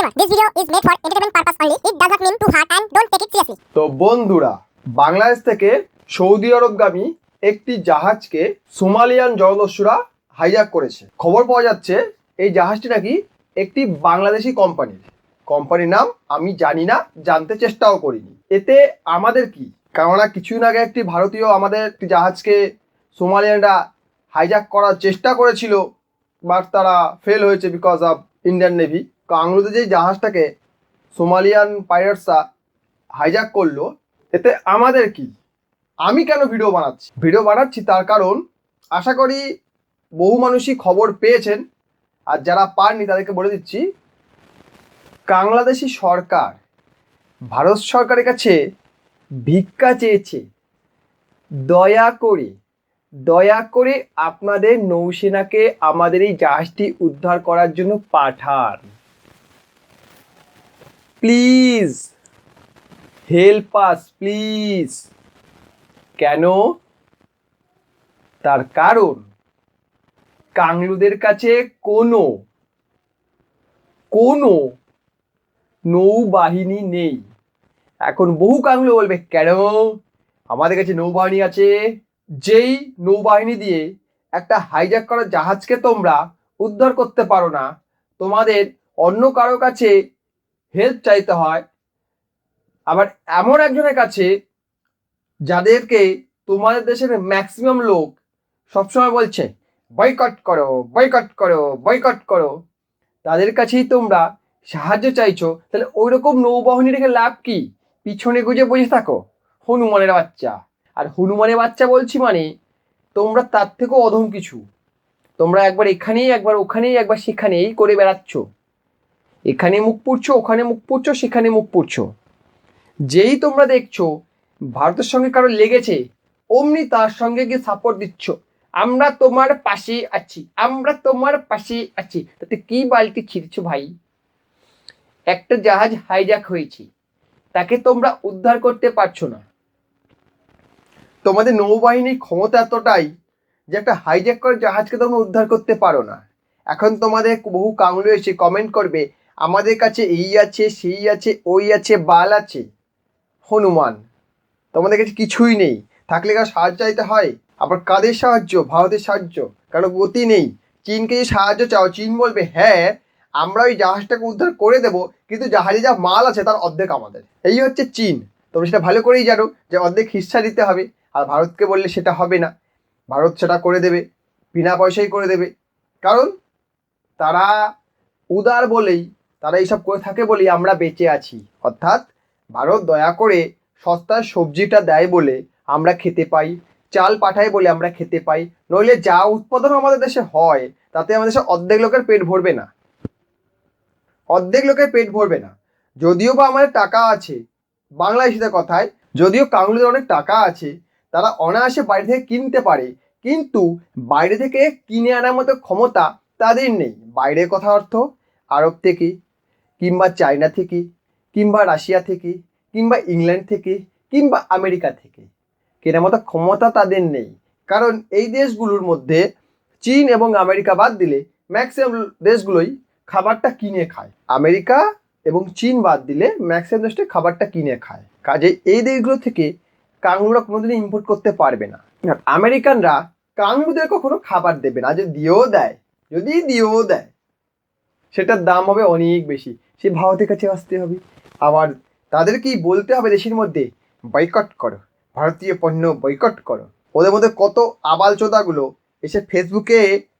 Disclaimer This video is made for entertainment purpose only. It does not mean to hurt and don't take it seriously. তো বন্ধুরা, বাংলাদেশ থেকে Saudi আরবগামী একটি জাহাজকে Somalian জলদস্যুরা hijack করেছে। খবর পাওয়া যাচ্ছে, এই জাহাজটি নাকি একটি বাংলাদেশি কোম্পানির কোম্পানির নাম আমি জানি না, জানতে চেষ্টাও করিনি। এতে আমাদের কি? কেননা কিছুদিন আগে একটি ভারতীয় আমাদের একটি জাহাজকে সোমালিয়ানরা হাইজ্যাক করার চেষ্টা করেছিল বাট তারা ফেল হয়েছে বিকজ অফ ইন্ডিয়ান নেভি কাংলুতে যে জাহাজটাকে সোমালিয়ান পাইরেটসরা হাইজ্যাক করল, এতে আমাদের কি? আমি কেন ভিডিও বানাচ্ছি? ভিডিও বানাচ্ছি তার কারণ, আশা করি বহু মানুষই খবর পেয়েছেন, আর যারা পাননি তাদেরকে বলে দিচ্ছি, বাংলাদেশি সরকার, ভারত সরকারের কাছে ভিক্ষা চেয়েছে, দয়া করে দয়া করে আপনাদের নৌসেনাকে আমাদের এই জাহাজটি উদ্ধার করার জন্য পাঠান। প্লিজ হেল্প আস প্লিজ কেন? তার কারণ, কাংলুদের কাছে কোনো কোনো নৌবাহিনী নেই। এখন বহু কাংলু বলবে, কেন? আমাদের কাছে নৌবাহিনী আছে। যেই নৌবাহিনী দিয়ে একটা হাইজ্যাক করা জাহাজকে তোমরা উদ্ধার করতে পারো না, তোমাদের অন্য কারও কাছে হেল্প চাইতে হয়। আবার এমন একজনের কাছে যাদেরকে তোমাদের দেশের ম্যাক্সিমাম লোক সবসময় বলছে বয়কট করো বয়কট করো বয়কট করো। তাদের কাছেই তোমরা সাহায্য চাইছো। তাহলে ওই রকম নৌবাহিনী রেখে লাভ কি? পিছনে গুজে বসে থাকো, হনুমানের বাচ্চা। আর হনুমানের বাচ্চা বলছি মানে তোমরা তার থেকেও অধম কিছু। তোমরা একবার এখানেই, একবার ওখানেই, একবার সেখানেই করে বেড়াচ্ছ। এখানে মুখ পুড়ছো, ওখানে মুখ পুড়ছো, সেখানে মুখ পুড়ছো। যেই তোমরা দেখছ, ভারতের সঙ্গে কারও লেগেছে, অমনি তার সঙ্গে গিয়ে সাপোর্ট দিচ্ছ। আমরা তোমার পাশে আছি, আমরা তোমার পাশে আছি। তাতে কি বালতি ছিঁড়ছো ভাই? একটা জাহাজ হাইজ্যাক হয়েছে, তাকে তোমরা উদ্ধার করতে পারছ না। তোমাদের নৌবাহিনীর ক্ষমতা এতটাই যে একটা হাইজ্যাক করে জাহাজকে তোমরা উদ্ধার করতে পারো না। এখন তোমাদের বহু কাংলু এসে কমেন্ট করবে আমাদের কাছে এই আছে, সেই আছে, ওই আছে, বাল আছে। হনুমান, তোমাদের কাছে কিছুই নেই। থাকলে কারও সাহায্য চাইতে হয়? আবার কাদের সাহায্য? ভারতের সাহায্য? কারণ গতি নেই। চীনকে যে সাহায্য চাও, চীন বলবে হ্যাঁ আমরা ওই জাহাজটাকে উদ্ধার করে দেব, কিন্তু জাহাজে যা মাল আছে, তার অর্ধেক আমাদের। এই হচ্ছে চীন। তোমরা সেটা ভালো করেই জানো যে অর্ধেক হিস্সা দিতে হবে, আর ভারতকে বললে সেটা হবে না। ভারত সেটা করে দেবে, বিনা পয়সাই করে দেবে। কারণ তারা উদার বলেই তারা এইসব করে থাকে বলেই আমরা বেঁচে আছি। অর্থাৎ ভারত দয়া করে সস্তার সবজিটা দেয় বলে আমরা খেতে পাই, চাল পাঠায় বলে আমরা খেতে পাই, নইলে যা উৎপাদন আমাদের দেশে হয়, তাতে আমাদের দেশে অর্ধেক লোকের পেট ভরবে না। অর্ধেক লোকের পেট ভরবে না। যদিও বা আমাদের টাকা আছে, বাংলাদেশিদের কথায়, যদিও কাংলুদের অনেক টাকা আছে, তারা অনায়াসে বাইরে থেকে কিনতে পারে, কিন্তু বাইরে থেকে কিনে আনার মতো ক্ষমতা তাদের নেই। বাইরের কথা অর্থ, আরব থেকে কিংবা চায়না থেকে, কিংবা রাশিয়া থেকে, কিংবা ইংল্যান্ড থেকে, কিংবা আমেরিকা থেকে। কেনার মতো ক্ষমতা তাদের নেই। কারণ এই দেশগুলোর মধ্যে চীন এবং আমেরিকা বাদ দিলে ম্যাক্সিমাম দেশগুলোই খাবারটা কিনে খায়। আমেরিকা এবং চীন বাদ দিলে ম্যাক্সিমাম দেশটা খাবারটা কিনে খায়। কাজে এই দেশগুলো থেকে কাংড়ুরা কোনোদিনই ইম্পোর্ট করতে পারবে না। আমেরিকানরা কাংড়ুদের কখনো খাবার দেবে না। যে দিয়েও দেয়, যদি দিয়েও দেয়। সেটার দাম হবে অনেক বেশি। সে ভারতের কাছে আসতে হবে। আবার তাদেরকেই বলতে হবে দেশের মধ্যে বয়কট করো। ভারতীয় পণ্য বয়কট করো। ওদের মধ্যে কত আবাল চোদাগুলো এসে ফেসবুকে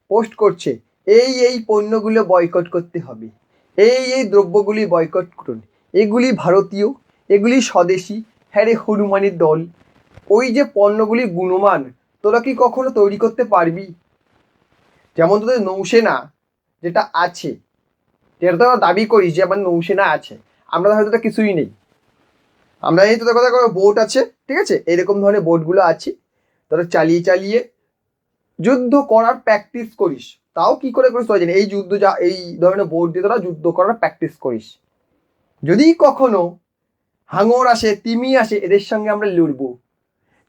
পোস্ট করছে, এই এই পণ্যগুলো বয়কট করতে হবে। এই এই দ্রব্যগুলি বয়কট করুন। এগুলি ভারতীয়, এগুলি স্বদেশি হ্যাঁ রে হনুমানের দল। ওই যে পণ্যগুলি গুণমান, তোরা কি কখনো তৈরি করতে পারবি? যেমন তোদের নৌসেনা, যেটা আছে যেটা তোরা দাবি করিস যে আমার নৌসেনা আছে। আমরা হয়তো তো কিছুই নেই। আমরা এই তোদের কথা বোট আছে, ঠিক আছে? এরকম ধরনের বোটগুলো আছে। তোরা চালিয়ে চালিয়ে যুদ্ধ করার প্র্যাকটিস করিস। তাও কি করে করিস তোরা জানি এই যুদ্ধ যা, এই ধরনের বোট দিয়ে তোরা যুদ্ধ করার প্র্যাকটিস করিস। যদি কখনো হাঙর আসে, তিমি আসে, এদের সঙ্গে আমরা লড়বো।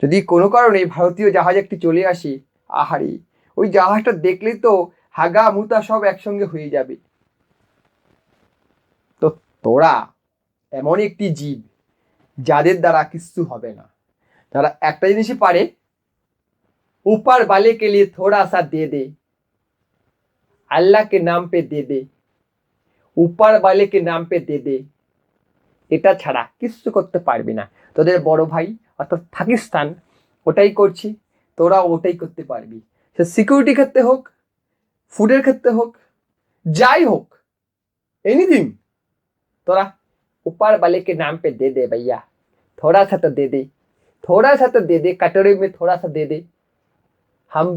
যদি কোনো কারণে ভারতীয় জাহাজ একটি চলে আসে, আহারে, ওই জাহাজটা দেখলেই তো হাগা, মুতা সব একসঙ্গে হয়ে যাবে। তো তোরা এমন একটি জীব যাদের দ্বারা কিচ্ছু হবে না তারা একটা জিনিসই পারে ऊपर वाले के लिए थोड़ा सा दे दे अल्लाह के नाम पे दे दे ऊपर वाले के नाम पे दे दे এটা ছাড়া কিচ্ছু করতে পারবি না তোদের বড় ভাই অর্থাৎ পাকিস্তান ওটাই করছে তোরা ওটাই করতে পারবি সে সিকিউরিটি ক্ষেত্রে হোক ফুডের ক্ষেত্রে হোক যাই হোক एनीथिंग তোরা ऊपर वाले के नाम पे दे दे भैया थोड़ा सा तो दे दे थोड़ा सा तो दे दे कटोरे में थोड़ा सा दे दे हम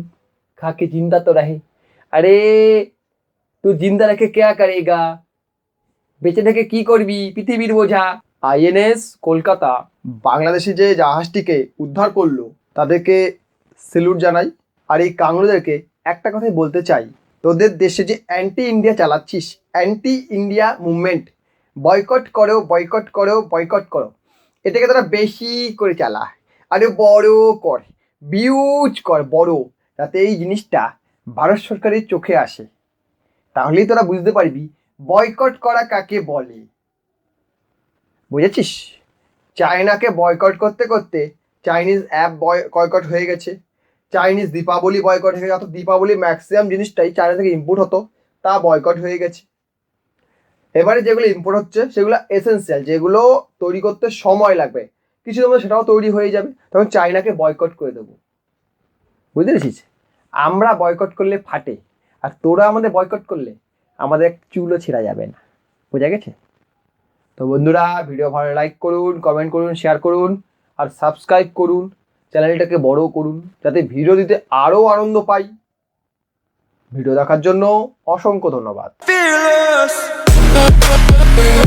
खा के जिंदा तो रहे अरे तू जिंदा रखे क्या करेगा বেঁচে থেকে কি করবি পৃথিবীর বোঝা আইএনএস কলকাতা বাংলাদেশি যে জাহাজটিকে উদ্ধার করলো তাদেরকে সেলুট জানাই আর এই কাংড়োদেরকে একটা কথাই বলতে চাই তোদের দেশে যে অ্যান্টি ইন্ডিয়া চালাচ্ছিস অ্যান্টি ইন্ডিয়া মুভমেন্ট বয়কট করো বয়কট করো বয়কট করো। এটাকে তারা বেশি করে চালা। আরে বড় কর বিউজ কর, বড়। যাতে এই জিনিসটা ভারত সরকারের চোখে আসে। তাহলেই তোরা বুঝতে পারবি বয়কট করা কাকে বলে। বুঝেছিস? চায়নাকে বয়কট করতে করতে চাইনিজ অ্যাপ বয়কট হয়ে গেছে। চাইনিজ দীপাবলি বয়কট হয়ে গেছে। অর্থাৎ দীপাবলি ম্যাক্সিমাম জিনিসটাই চায়না থেকে ইম্পোর্ট হতো, তা বয়কট হয়ে গেছে। এবারে যেগুলো ইম্পোর্ট হচ্ছে, সেগুলো এসেন্সিয়াল যেগুলো তৈরি করতে সময় লাগবে। কিছু সময় সেটাও তৈরি হয়ে যাবে, তখন চাইনাকে বয়কট করে দেবো। বুঝতে পেরেছিস? আমরা বয়কট করলে ফাটে, আর তোরা আমাদের বয়কট করলে, আমাদের চুলও ছেঁড়া যাবে না। বোঝা গেছে? তো বন্ধুরা ভিডিও ভালো লাইক করুন কমেন্ট করুন শেয়ার করুন, আর সাবস্ক্রাইব করুন চ্যানেলটাকে বড় করুন, যাতে ভিডিও দিতে আরও আনন্দ পাই। ভিডিও দেখার জন্য অসংখ্য ধন্যবাদ। We'll.